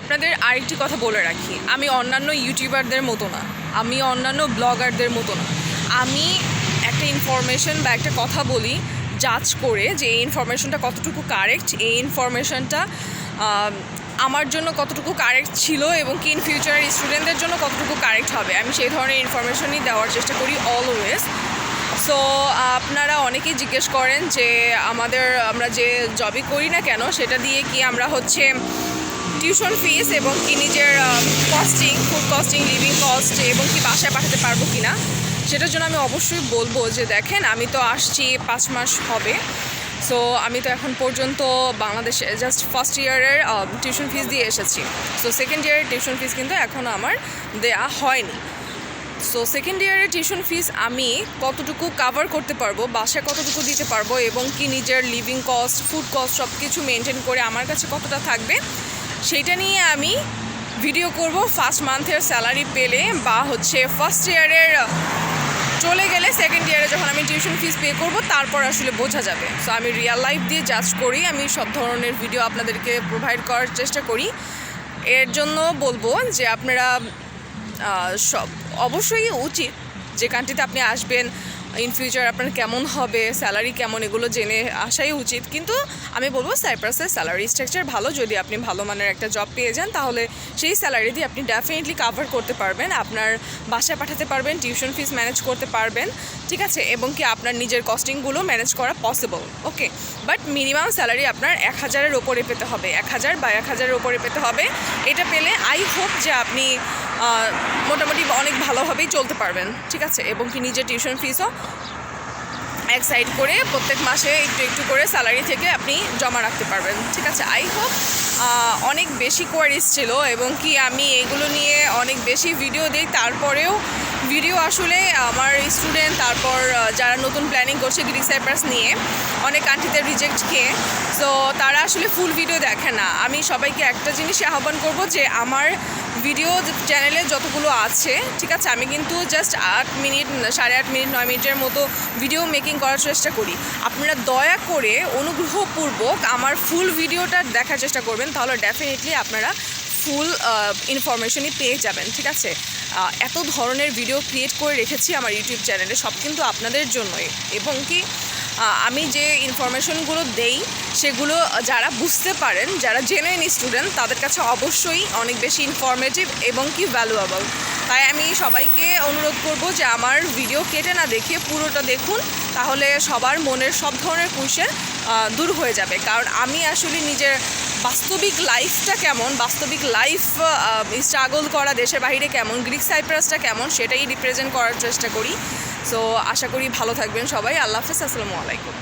আপনাদের আরেকটি কথা বলে রাখি। আমি অন্যান্য ইউটিউবারদের মতো না। আমি অন্যান্য ব্লগারদের মতো না। আমি একটা ইনফরমেশন বা একটা কথা বলি জাজ করে যে এই ইনফরমেশনটা কতটুকু কারেক্ট এই ইনফরমেশনটা আমার জন্য কতটুকু কারেক্ট ছিল এবং কি ইন ফিউচারের স্টুডেন্টদের জন্য কতটুকু কারেক্ট হবে। আমি সেই ধরনের ইনফরমেশনই দেওয়ার চেষ্টা করি অলওয়েজ সো আপনারা অনেকেই জিজ্ঞেস করেন যে আমাদের, আমরা যে জবই করি না কেন, সেটা দিয়ে কি আমরা হচ্ছে টিউশন ফিস এবং কি নিজের costing food costing living cost এবং কি বাসায় পাঠাতে পারব কি না সেটার জন্য আমি অবশ্যই বলব যে দেখেন, আমি তো আসছি পাঁচ মাস হবে। সো আমি তো এখন পর্যন্ত বাংলাদেশে জাস্ট ফার্স্ট ইয়ারের টিউশন ফিস দিয়ে এসেছি। সো সেকেন্ড ইয়ারের টিউশন ফিস কিন্তু এখনও আমার দেয়া হয়নি। সো সেকেন্ড ইয়ারের টিউশন ফিস আমি কতটুকু কাভার করতে পারব, বাসায় কতটুকু দিতে পারব এবং কি নিজের লিভিং কস্ট ফুড কস্ট সব কিছু মেনটেন করে আমার কাছে কতটা থাকবে সেইটা নিয়ে আমি ভিডিও করব ফার্স্ট মান্থের স্যালারি পেলে বা হচ্ছে ফার্স্ট ইয়ারের চলে গেলে সেকেন্ড ইয়ারে যখন আমি টিউশন ফিস পে করব, তারপর আসলে বোঝা যাবে। সো আমি রিয়াল লাইফ দিয়ে জাজ করি, আমি সব ধরনের ভিডিও আপনাদেরকে প্রোভাইড করার চেষ্টা করি। এর জন্য বলব যে আপনারা সব অবশ্যই উচিত যে কান্ট্রিতে আপনি আসবেন ইন ফিউচার আপনার কেমন হবে স্যালারি কেমন, এগুলো জেনে আসাই উচিত। কিন্তু আমি বলব সাইপ্রাসের স্যালারি স্ট্রাকচার ভালো। যদি আপনি ভালো মানের একটা জব পেয়ে যান, তাহলে সেই স্যালারি দিয়ে আপনি ডেফিনেটলি কাভার করতে পারবেন। আপনার বাসায় পাঠাতে পারবেন টিউশন ফিস ম্যানেজ করতে পারবেন, ঠিক আছে? এবং কি আপনার নিজের কস্টিংগুলো ম্যানেজ করা possible okay but minimum salary আপনার এক হাজারের ওপরে পেতে হবে। এক হাজার বা এক হাজারের ওপরে পেতে হবে। এটা পেলে আই হোপ যে আপনি মোটামুটি অনেক ভালোভাবেই চলতে পারবেন, ঠিক আছে? এবং কি নিজের টিউশন ফিসও এক সাইড করে প্রত্যেক মাসে একটু একটু করে স্যালারি থেকে আপনি জমা রাখতে পারবেন, ঠিক আছে? আই হোপ অনেক বেশি কোয়ারিজ ছিল এবং কি আমি এগুলো নিয়ে অনেক বেশি ভিডিও দিই, তারপরেও ভিডিও আসলে আমার স্টুডেন্ট তারপর যারা নতুন প্ল্যানিং করছে গ্রিক সাইপ্রাস নিয়ে, অনেক কান্ট্রিতে রিজেক্ট খেয়ে সো তারা আসলে ফুল ভিডিও দেখে না। আমি সবাইকে একটা জিনিসই আহ্বান করব যে আমার ভিডিও চ্যানেলে যতগুলো আছে, ঠিক আছে, আমি কিন্তু জাস্ট আট মিনিট, সাড়ে আট মিনিট, নয় মিনিটের মতো ভিডিও মেকিং করার চেষ্টা করি। আপনারা দয়া করে অনুগ্রহপূর্বক আমার ফুল ভিডিওটা দেখার চেষ্টা করবেন, তাহলে ডেফিনেটলি আপনারা ফুল ইনফরমেশনই পেয়ে যাবেন, ঠিক আছে? এত ধরনের ভিডিও ক্রিয়েট করে রেখেছি আমার ইউটিউব চ্যানেলে সব কিন্তু আপনাদের জন্যই। এবং কি আমি যে ইনফরমেশনগুলো দেই, সেগুলো যারা বুঝতে পারেন, যারা জেনুইন স্টুডেন্ট তাদের কাছে অবশ্যই অনেক বেশি ইনফরমেটিভ এবং কি ভ্যালুয়েবল তাই আমি সবাইকে অনুরোধ করব যে আমার ভিডিও কেটে না দেখে পুরোটা দেখুন, তাহলে সবার মনের সব ধরনের কোয়েশ্চেন দূর হয়ে যাবে। কারণ আমি আসলে নিজের বাস্তবিক লাইফটা কেমন, বাস্তবিক লাইফ স্ট্রাগল করা দেশের বাইরে কেমন গ্রিক সাইপ্রাসটা কেমন, সেটাই রিপ্রেজেন্ট করার চেষ্টা করি। সো আশা করি ভালো থাকবেন সবাই। আল্লাহ হাফিজ, আসসালামু আলাইকুম।